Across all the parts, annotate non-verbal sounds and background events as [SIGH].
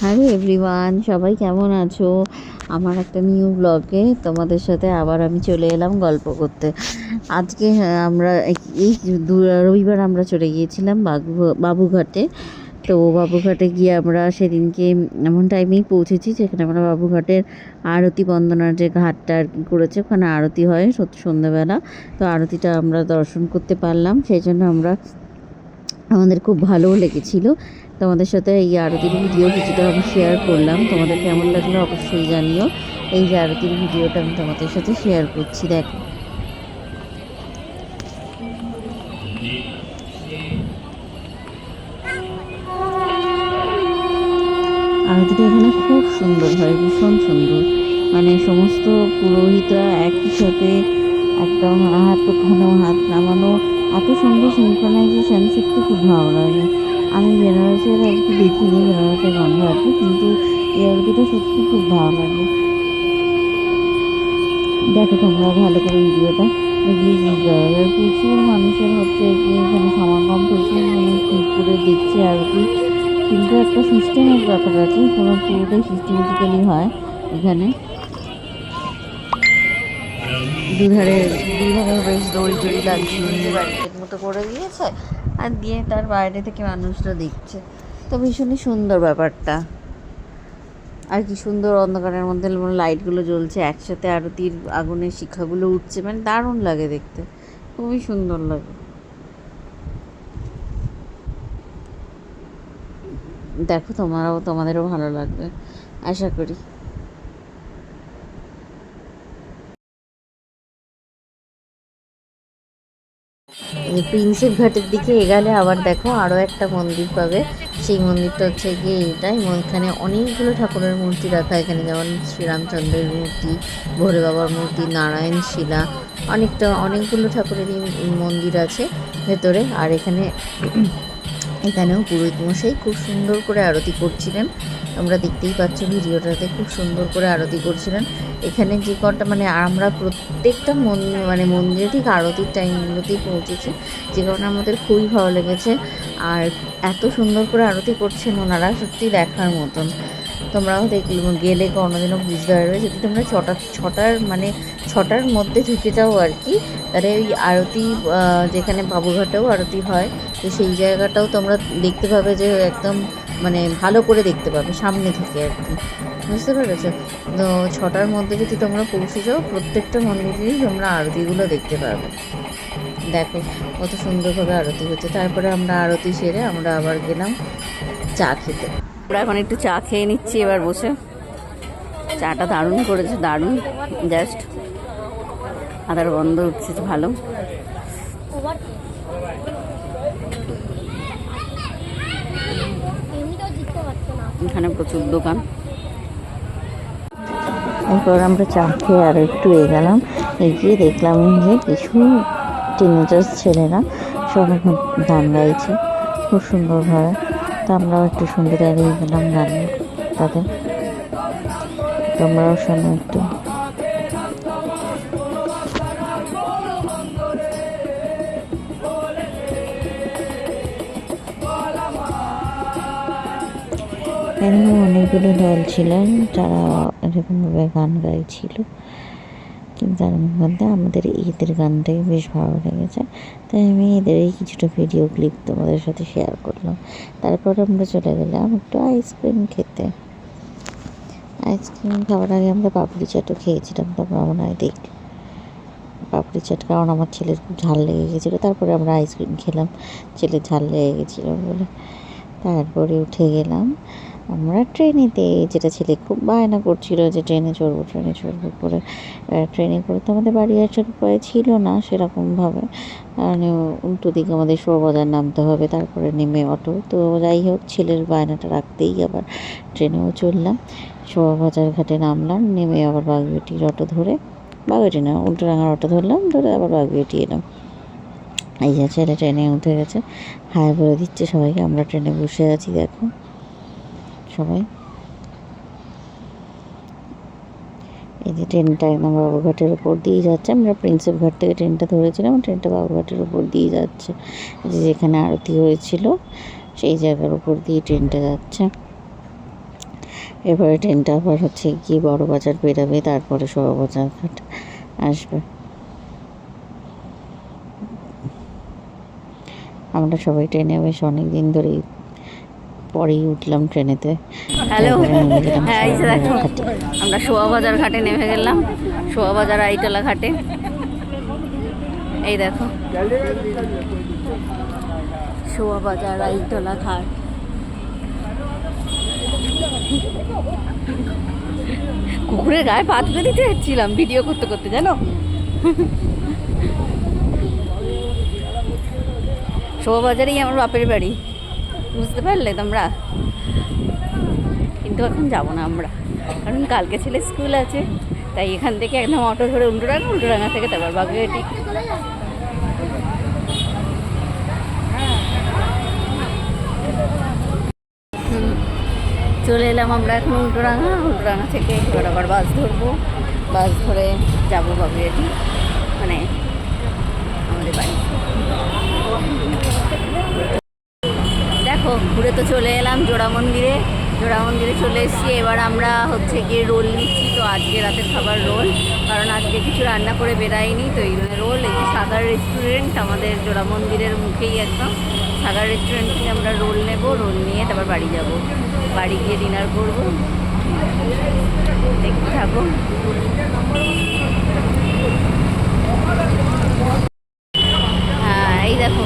Hello everyone, সবাই কেমন আছো? আমার একটা নিউ ব্লগে তোমাদের সাথে আবার আমি চলে এলাম গল্প করতে। আজকে আমরা এই- রবিবার আমরা চলে গিয়েছিলাম বাবু, বাবুঘাটে। তো বাবুঘাটে গিয়ে আমরা সেদিনকে এমন টাইমেই পৌঁছেছি যেখানে আমরা বাবুঘাটের আরতি বন্দনার যে ঘাটটা আর কি করেছে, ওখানে আরতি হয় সন্ধ্যাবেলা। তো আরতিটা আমরা দর্শন করতে পারলাম, সেই জন্য আমরা, আমাদের খুব ভালোও লেগেছিল। তোমাদের সাথে এই আরতির ভিডিও কিছুটা আমি শেয়ার করলাম। তোমাদের কেমন লাগল অবশ্যই জানিও। এই যে আরতির ভিডিওটা আমি তোমাদের সাথে শেয়ার করছি, দেখ। আরতিটা এখানে খুব সুন্দর হয়, ভীষণ সুন্দর। মানে সমস্ত পুরোহিতরা একই সাথে একদম হাত ওঠানো হাত নামানো, এত সুন্দর সিনক্রোনাইজেশন সত্যি খুব ভালো লাগে। আমি বেনারসের আর কি দেখিনি, বেনারসের গন্ধ আর কি কিন্তু এই আরতিটা সত্যি খুব ভালো লাগে। দেখো তোমরা ভালো করে ভিডিওটা প্রচুর মানুষের হচ্ছে কি এখানে সমাগম, প্রচুর মানুষ করে দেখছে আরতি কিন্তু একটা সিস্টেমের ব্যাপার আছে, কোনো পুরোটাই সিস্টেমেটিক্যালি হয় এখানে। দুধারে দুধারে বেশ দড়ি লাগিয়ে দিয়ে মতো করে দিয়েছে। আর দিয়ে তার বাইরে থেকে মানুষরা দেখছে। তো ভীষণই সুন্দর ব্যাপারটা। আর কি সুন্দর অন্ধকারের মধ্যে লাইটগুলো জ্বলছে, একসাথে আরতির আগুনের শিখাগুলো উঠছে মানে দারুণ লাগে দেখতে। খুবই সুন্দর লাগে। দেখো তোমারও, তোমাদেরও ভালো লাগবে। আশা করি। প্রিন্সেপ ঘাটের দিকে এগালে আবার দেখো আরও একটা মন্দির পাবে। সেই মন্দিরটা হচ্ছে গিয়ে এটাই এখানে অনেকগুলো ঠাকুরের মূর্তি রাখা। এখানে যেমন শ্রীরামচন্দ্রের মূর্তি, ভোরে বাবার মূর্তি, নারায়ণ শিলা, অনেকটা, অনেকগুলো ঠাকুরেরই মন্দির আছে ভেতরে। আর এখানে এখানেও পুরোহিত মশাই খুব সুন্দর করে আরতি করছিলেন। আমরা দেখতেই পাচ্ছ ভিডিওটাতে খুব সুন্দর করে আরতি করছিলেন। এখানে যে কটা মানে আমরা প্রত্যেকটা মন্দির মানে মন্দিরে ঠিক আরতির টাইমগুলোতেই পৌঁছেছি। যে কারণে আমাদের খুবই ভালো লেগেছে। আর এত সুন্দর করে আরতি করছেন ওনারা, সত্যি দেখার মতন। তোমরাও দেখলে গেলে কোনোদিনও বুঝতে পারবে যদি তোমরা ছটা, ছটার মানে ছটার মধ্যে ঢুকে যাও আর কি, তাহলে ওই আরতি যেখানে বাবুঘাটেও আরতি হয়, তো সেই জায়গাটাও তোমরা দেখতে পাবে যে একদম মানে ভালো করে দেখতে পাবে, সামনে থেকে আর কি। বুঝতে পেরেছ? তো ছটার মধ্যে যদি তোমরা পৌঁছে যাও, প্রত্যেকটা মন্দিরেই তোমরা আরতিগুলো দেখতে পাবে। দেখো, কত সুন্দরভাবে আরতি হচ্ছে। তারপরে আমরা আরতি সেরে আমরা আবার গেলাম চা খেতে। আমরা এখন একটু চা খেয়ে নিচ্ছি এবার বসে। চাটা দারুণ করেছে, দারুণ জাস্ট আদার গন্ধ উঠছে, ভালো। এখানে প্রচুর দোকান। এরপর আমরা চা খেয়ে আরও একটু এগেলাম। এগিয়ে দেখলাম যে কিছু টিনেজার্স ছেলেরা সব গান গাইছে খুব সুন্দরভাবে। তো আমরাও একটু সুন্দর এগিয়ে গেলাম গান তাদের। তোমরাও শোনো একটু। এরকম অনেকগুলো দল ছিলেন, যারা এরকমভাবে গান গাইছিল। তার মধ্যে আমাদের ঈদের গানটাই বেশ ভালো লেগেছে। তাই আমি এদের এই কিছুটা ভিডিও ক্লিপ তোমাদের সাথে শেয়ার করলাম। তারপর আমরা চলে গেলাম একটু আইসক্রিম খেতে। আইসক্রিম খাওয়ার আগে আমরা পাপড়ি চাটও খেয়েছিলাম তোমরা মনে হয় দেখ পাপড়ি চাট কারণ আমার ছেলের খুব ঝাল লেগে গেছিল, তারপরে আমরা আইসক্রিম খেলাম। ছেলের ঝাল লেগে গেছিল বলে। তারপরে উঠে গেলাম। আমরা ট্রেনেতে যেটা ছেলে খুব বায়না করছিল যে ট্রেনে চড়বো ট্রেনে চড়বো করে ট্রেনে করে তো আমাদের বাড়ি আসার উপায় ছিল না সেরকমভাবে। মানে উল্টো দিকে আমাদের শোভাবাজার নামতে হবে, তারপরে নেমে অটো। তো যাই হোক, ছেলের বায়নাটা রাখতেই আবার ট্রেনেও চললাম। শোভাবাজার ঘাটে নামলাম, নেমে আবার বাগবেটির অটো ধরে, বাগবেটি না উল্টোডাঙার অটো ধরলাম, ধরে আবার বাগবেটি এলাম। এই যে ছেলে ট্রেনে উঠে গেছে হাই বলে দিচ্ছে সবাইকে, আমরা ট্রেনে বসে আছি, দেখো। সবাই। এই যে ট্রেনটা একদম বাবুঘাটের উপর দিয়ে যাচ্ছে। আমরা প্রিন্সেপ ঘাট থেকে ট্রেনটা ধরেছিলাম, ট্রেনটা বাবুঘাটের উপর দিয়ে যাচ্ছে। যে যেখানে আরতি হয়েছিল, সেই জায়গার উপর দিয়ে ট্রেনটা যাচ্ছে। এবারে ট্রেনটা আবার হচ্ছে গিয়ে বড় বাজার বেরাবে, তারপরে শোয়া বাজার ঘাট আসবে। আমরা সবাই ট্রেনে বেশ অনেক দিন ধরেই পরেই উঠলাম ট্রেনেতে। হ্যালো। [LAUGHS] হ্যাঁ এই যে দেখো। আমরা শোয়াবাজার ঘাটে নেমে গেলাম শোয়াবাজার আইতলা ঘাটে। এই দেখো শোয়াবাজার আইতলা ঘাট। কুকুরের গায়ে পা তুলে দিতে যাচ্ছিলাম ভিডিও করতে করতে জানো? শোয়াবাজারেই আমার বাপের বাড়ি। বুঝতে পারলে তোমরা। কিন্তু এখন যাব না আমরা কারণ কালকে ছেলে স্কুল আছে তাই এখান থেকে একদম অটো ধরে উল্টোডাঙ্গা উল্টোডাঙ্গা থেকে তারপর হুম, চলে এলাম আমরা এখন উল্টোডাঙ্গা উল্টোডাঙ্গা থেকে এবার আবার বাস ধরবো। বাস ধরে যাব বাগুইয়াটি মানে আমাদের বাড়ি। দেখো, ঘুরে তো চলে এলাম জোড়া মন্দিরে। জোড়া মন্দিরে চলে এসেছি। এবার আমরা হচ্ছে গিয়ে রোল নিচ্ছি। তো আজকে রাতের খাবার রোল। কারণ আজকে কিছু রান্না করে বেরাইনি তো এই রোল। এই সাগার রেস্টুরেন্ট আমাদের জোড়া মন্দিরের মুখেই একদম। সাগার রেস্টুরেন্ট থেকে আমরা রোল নেব। রোল নিয়ে তারপর বাড়ি যাব। বাড়ি গিয়ে ডিনার করব। দেখতে থাকো হ্যাঁ এই দেখো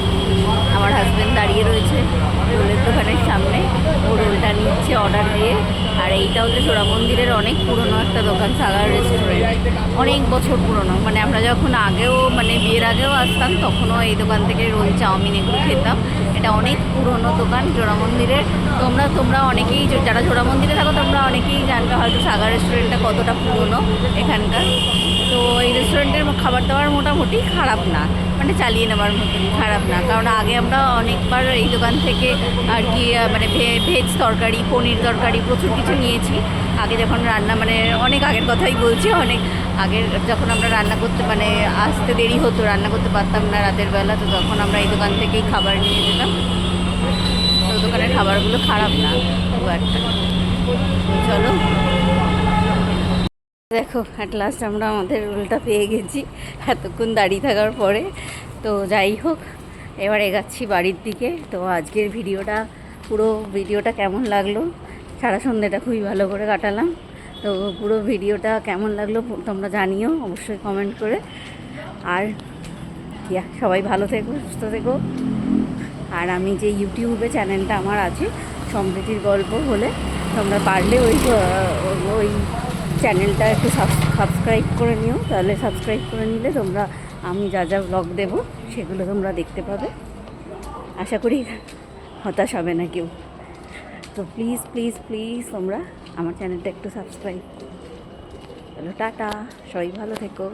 আমার হাজবেন্ড দাঁড়িয়ে রয়েছে রোলের দোকানের সামনে ও রোলটা নিচ্ছে অর্ডার দিয়ে আর এইটা হচ্ছে চোরা মন্দিরের অনেক পুরনো একটা দোকান সাগার রেস্টুরেন্ট অনেক বছর পুরনো। মানে আমরা যখন আগেও মানে বিয়ের আগেও আসতাম, তখনও এই দোকান থেকে রোল চাউমিন এগুলো খেতাম। এটা অনেক পুরনো দোকান, জোড়া মন্দিরের। তোমরা তোমরা অনেকেই যারা জোড়া মন্দিরে থাকো, তোমরা অনেকেই জানবে হয়তো সাগার রেস্টুরেন্টটা কতটা পুরনো এখানকার। তো এই রেস্টুরেন্টের খাবার দাবার মোটামুটি খারাপ না। মানে চালিয়ে নেওয়ার মতন খারাপ না। কারণ আগে আমরা অনেকবার এই দোকান থেকে আর কি মানে ভেজ তরকারি, পনির তরকারি প্রচুর কিছু নিয়েছি। আগে যখন রান্না মানে অনেক আগের কথাই বলছি, অনেক আগের যখন আমরা রান্না করতে মানে আসতে দেরি হতো, রান্না করতে পারতাম না রাতের বেলা, তো তখন আমরা এই দোকান থেকেই খাবার নিয়ে যেতাম। তো দোকানের খাবারগুলো খারাপ না, খুব একটা। চলো। দেখো অ্যাট লাস্ট আমরা আমাদের রোলটা পেয়ে গেছি, এতক্ষণ দাঁড়িয়ে থাকার পরে। তো যাই হোক, এবার এগাচ্ছি বাড়ির দিকে। তো আজকের ভিডিওটা, পুরো ভিডিওটা কেমন লাগল? সারা সন্ধ্যেটা খুবই ভালো করে কাটালাম। তো পুরো ভিডিওটা কেমন লাগল তোমরা জানিও অবশ্যই কমেন্ট করে। আর ইয়া, সবাই ভালো থেকো সুস্থ থেকো। আর আমি যে ইউটিউবে চ্যানেলটা আমার আছে সম্প্রীতির গল্প হলে তোমরা পারলে ওই ওই চ্যানেলটা একটু সাবস্ক্রাইব করে নিও। তাহলে সাবস্ক্রাইব করে নিলে তোমরা আমি যা যা ব্লগ দেবো সেগুলো তোমরা দেখতে পাবে। আশা করি হতাশ হবে না কেউ। তো প্লিজ প্লিজ প্লিজ তোমরা আমার চ্যানেলটা একটু সাবস্ক্রাইব চলো টাটা। সবাই ভালো থেকো।